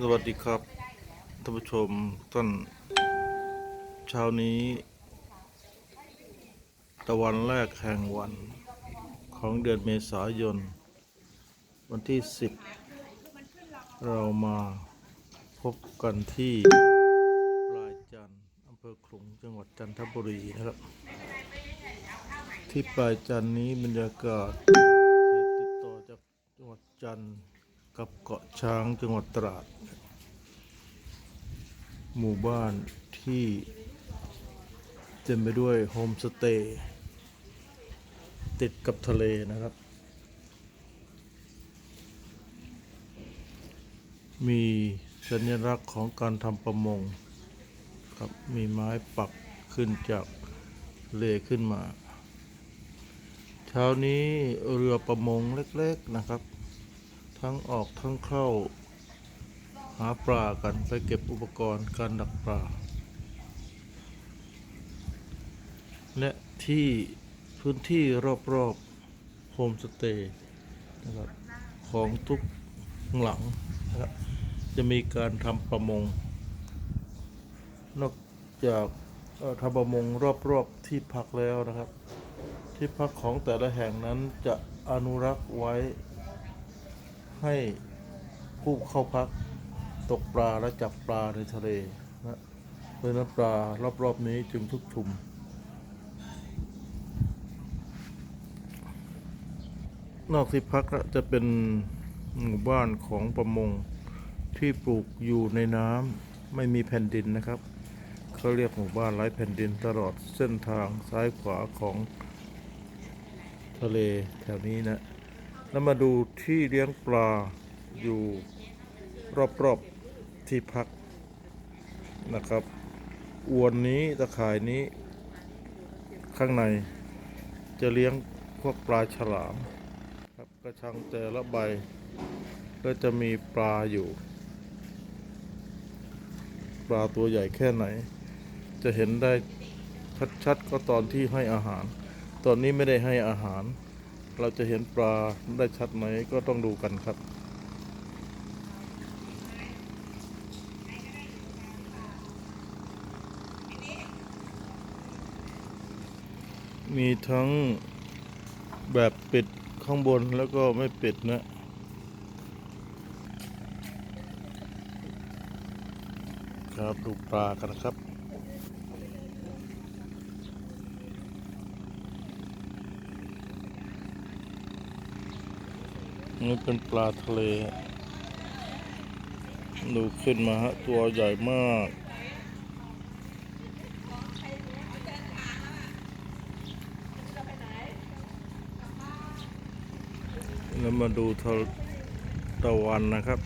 สวัสดีครับท่านผู้ชมท่านเช้านี้ตะวันแรกแห่งวันของเดือนเมษายน วันที่ 10 เรามาพบกันที่ปลายจันทร์อำเภอขลุงจังหวัดจันทบุรีนะครับ ที่ปลายจันทร์นี้บรรยากาศ จันทร์กับเกาะช้างจังหวัดตราด หมู่บ้านที่เต็มไปด้วยโฮมสเตย์ติดกับทะเลนะครับ มีสัญลักษณ์ของการทำประมงครับมีไม้ปักขึ้นจากเลขึ้นมา เช้านี้เรือประมงเล็กๆนะครับ ทั้งออกทั้งเข้า หาปลากันไปเก็บอุปกรณ์การดักปลา และที่พื้นที่รอบๆโฮมสเตย์นะครับของทุกหลังนะครับจะมีการทำประมง นอกจากทำประมงรอบๆที่พักแล้วนะครับ ที่พักของแต่ละแห่งนั้นจะอนุรักษ์ไว้ ให้ผู้เข้าพักตกปลาและจับปลาในทะเลนะเพราะนั้นปลารอบๆนี้จึงทุกชุม นอกที่พักจะเป็นหมู่บ้านของประมงที่ปลูกอยู่ในน้ำไม่มีแผ่นดินนะครับเขาเรียกหมู่บ้านไร้แผ่นดินตลอดเส้นทางซ้ายขวาของทะเลแถวนี้นะ แล้วมาดูที่เลี้ยงปลาอยู่รอบๆที่พักนะครับ อวนนี้ตะข่ายนี้ ข้างในจะเลี้ยงพวกปลาฉลามครับกระชังแต่ละใบ ก็จะมีปลาอยู่ ปลาตัวใหญ่แค่ไหน จะเห็นได้ชัดๆก็ตอนที่ให้อาหาร ตอนนี้ไม่ได้ให้อาหาร เราจะเห็นปลาได้ชัดไหมก็ต้องดูกันครับ มีทั้งแบบปิดข้างบนแล้วก็ไม่ปิดนะครับดูปลากันนะครับ นี่เป็นปลาทะเล ดูขึ้นมาฮะ ตัวใหญ่มาก แล้วมาดูทะตะวันนะครับ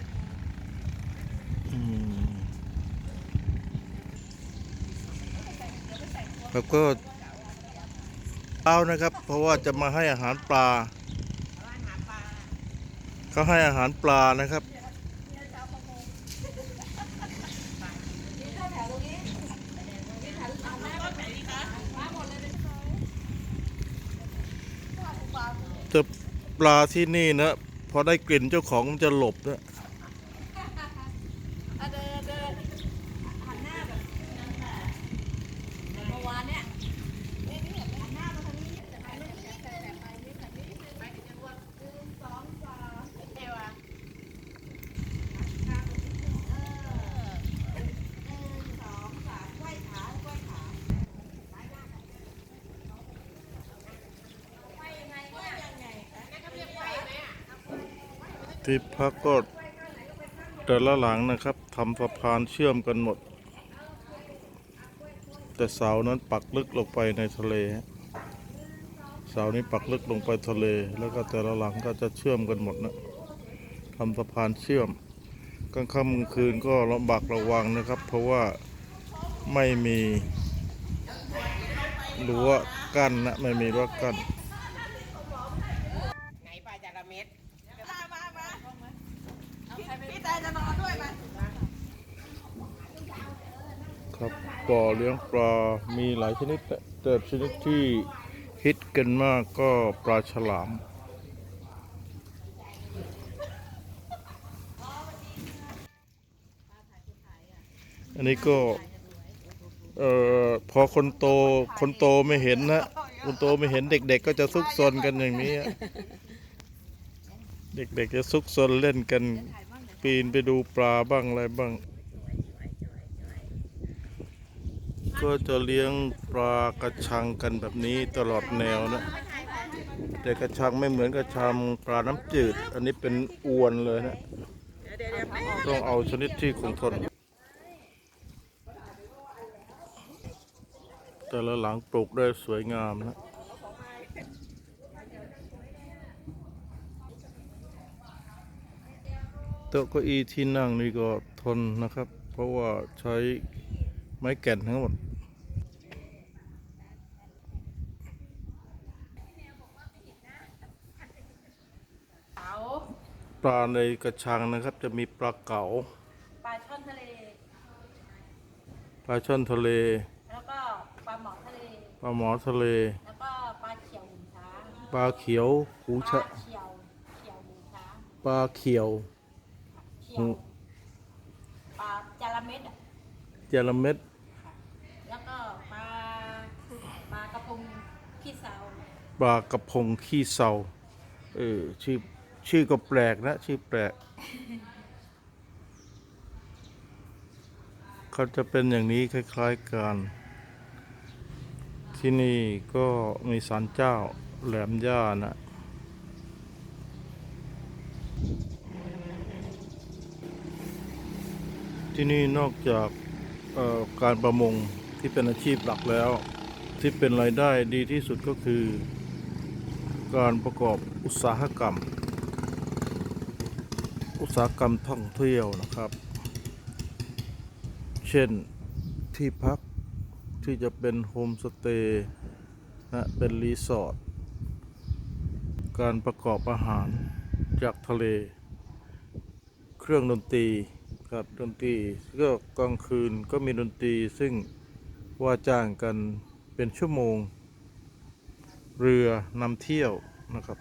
แล้วก็เอานะครับ เพราะว่าจะมาให้อาหารปลา เขาให้อาหารปลานะครับ จะปลาที่นี่นะพอได้กลิ่นเจ้าของมันจะหลบนะ เอาเดินเดินหันหน้าแบบเมื่อวานเนี่ยนี่นี่หันหน้ามาทางนี้แต่ไปไม่ได้แต่แต่ไปนี่แต่นี่ไปถึงจังหวัดหนึ่งสองสามเอวอะเออหนึ่งสองสามไหว้ขาไหว้ขาไหว้ยังไงไหว้ยังไงนั่นเขาเรียกไหว้ไหมอะ ที่พักก็แต่ละหลังนะครับทำสะพานเชื่อมกันหมด แต่เสานั้นปักลึกลงไปในทะเล เสานี้ปักลึกลงไปทะเล แล้วก็แต่ละหลังก็จะเชื่อมกันหมดนะทำสะพานเชื่อมกลางค่ำกลางคืนก็ลำบากระวังนะครับ เพราะว่าไม่มีรั้วกั้นนะไม่มีรั้วกั้น บ่อเลี้ยงปลา มีหลายชนิด แต่ชนิดที่ฮิตกันมากก็ปลาฉลาม อันนี้ก็ เอ่อ พอคนโต คนโตไม่เห็นนะ คนโตไม่เห็นเด็ก ๆ ก็จะซุกซนกันอย่างนี้ เด็ก ๆ จะซุกซนเล่นกัน ปีนไปดูปลาบ้างอะไรบ้าง ก็จะเลี้ยงปลากระชังกันแบบนี้ตลอดแนวนะ แต่กระชังไม่เหมือนกระชังปลาน้ำจืด อันนี้เป็นอวนเลยนะ ต้องเอาชนิดที่คงทน แต่ละหลังปลูกได้สวยงามนะโต๊ะเก้าอี้ที่นั่งนี่ก็ทนนะครับ เพราะว่าใช้ไม้แก่นทั้งหมด เก๋า ปลาในกระชังนะครับ จะมีปลาเก๋าปลาช่อนทะเล ปลาช่อนทะเล แล้วก็ปลาหมอทะเล ปลาหมอทะเล แล้วก็ปลาเขียวหูช้างปลาเขียวหูปชะลาเขียวเขียวหูช้างปลาเขียวเขียวปลาจาระเม็ดอะเจลเม็ดแล้วก็ปลาปลากระพงขี้เสา ปลากระพงขี้เศร้าเออชื่อ ชื่อก็แปลกนะ ชื่อแปลก เขาจะเป็นอย่างนี้คล้ายๆกัน ที่นี่ก็มีศาลเจ้าแหลมย่านะที่นี่นอกจากการประมงที่เป็นอาชีพหลักแล้ว ที่เป็นรายได้ดีที่สุดก็คือ การประกอบอุตสาหกรรม อุตสาหกรรมท่องเที่ยวนะครับ เช่นที่พักที่จะเป็นโฮมสเตย์นะเป็นรีสอร์ทการประกอบอาหารจากทะเล เครื่องดนตรีครับดนตรีก็กลางคืนก็มีดนตรีซึ่งว่าจ้างกันเป็นชั่วโมง เรือนำเที่ยวนะครับ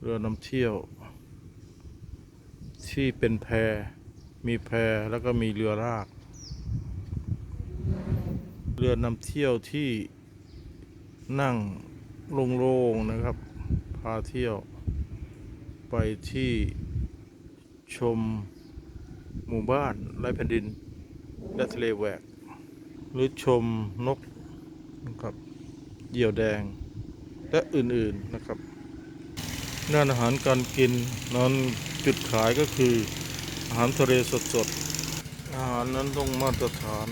เรือนำเที่ยว ที่เป็นแพมีแพแล้วก็มีเรือราก เรือนำเที่ยวที่นั่งโล่งๆนะครับ พาเที่ยว ไปที่ชมหมู่บ้านไร้แผ่นดินและทะเลแหวก หรือชมนกนะครับเหยี่ยวแดง และอื่นๆนะครับด้านอาหารการกินนั้น จุดขายก็คือ อาหารทะเลสดๆ อาหารนั้นต้องมาตรฐาน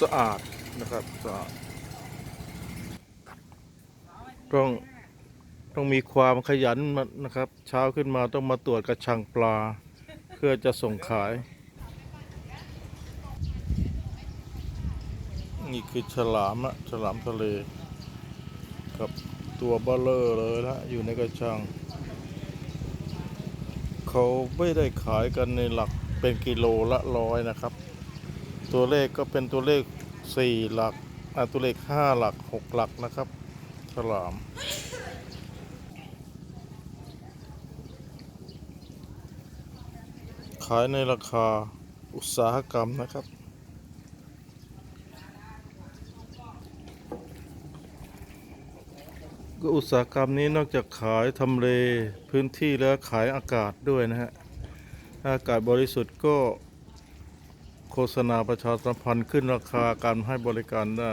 สะอาดนะครับสะอาดต้องต้องมีความขยันนะครับ เช้าขึ้นมาต้องมาตรวจกระชังปลา เพื่อจะส่งขาย นี่คือฉลามอะฉลามทะเล กับตัวเบลเลอร์เลยละอยู่ในกระชัง เขาไม่ได้ขายกันในหลักเป็นกิโลละร้อยนะครับ ตัวเลขก็เป็นตัวเลขสี่หลักตัวเลขห้าหลักหกหลักนะครับฉลามขายในราคาอุตสาหกรรมนะครับ อุตสาหกรรมนี้นอกจากขายทำเลพื้นที่แล้วขายอากาศด้วยนะฮะอากาศบริสุทธิ์ก็โฆษณาประชาสัมพันธ์ขึ้นราคาการให้บริการได้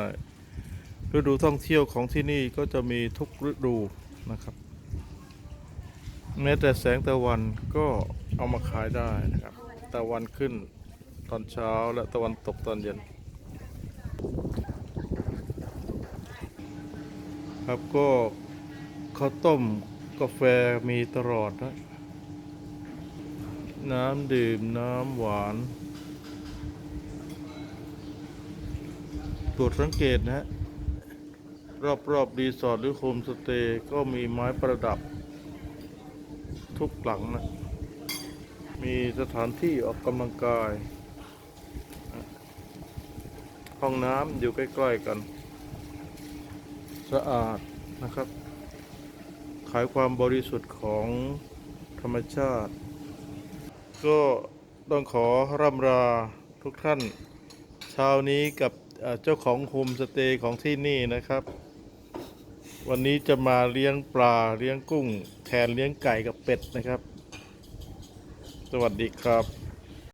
ฤดูท่องเที่ยวของที่นี่ก็จะมีทุกฤดูนะครับ แม้แต่แสงตะวันก็เอามาขายได้นะครับตะวันขึ้นตอนเช้าและตะวันตกตอนเย็น ครับก็ ข้าวต้มกาแฟมีตลอดนะ น้ำดื่มน้ำหวาน ตรวจสังเกตนะฮะรอบรอบๆรีสอร์ทหรือโฮมสเตย์ก็มีไม้ประดับ ทุกหลังนะ มีสถานที่ออกกำลังกาย ห้องน้ำอยู่ใกล้ ๆ กัน สะอาดนะครับายความบริสุทธิ์ของธรรมชาติ ก็ต้องขอร่ำราทุกท่านเช้านี้กับเอ่อเจ้าของโฮมสเตย์ของที่นี่นะครับ วันนี้จะมาเลี้ยงปลาเลี้ยงกุ้ง แทนเลี้ยงไก่กับเป็ดนะครับ สวัสดีครับ